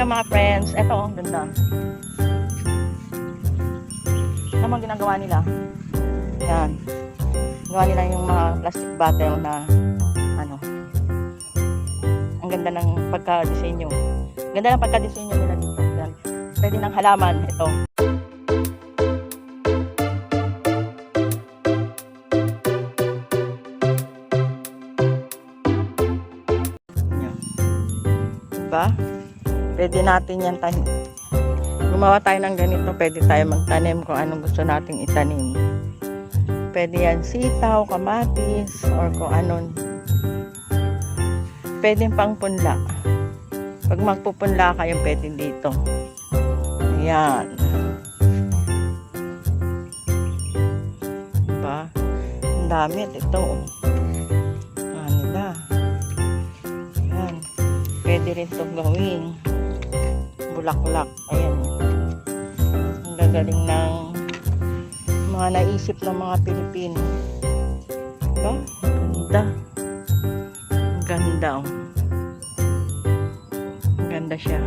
Hello mga friends. Ito, ang ganda. Ano mga ginagawa nila? Yan. Gawa nila yung mga plastic bottle na ano. Ang ganda ng pagka-disenyo. Ganda ng pagka-disenyo nila dito. Yan. Pwede ng halaman. Ito. Yan. Diba? Pwede natin yan tanim. Gumawa tayo ng ganito, pwede tayo magtanim kung anong gusto nating itanim. Pwede yan sitaw, kamatis, or kung anon. Pwede pang punla. Pag magpupunla kayo, pwede dito. Ayan. Diba? Ang dami. Ito. Ano nila. Ayan. Pwede rin itong gawing bulaklak. Ayan. Ang gagaling ng mga naisip ng mga Pilipino. Diba? Ganda. Ganda. Oh. Ganda siya.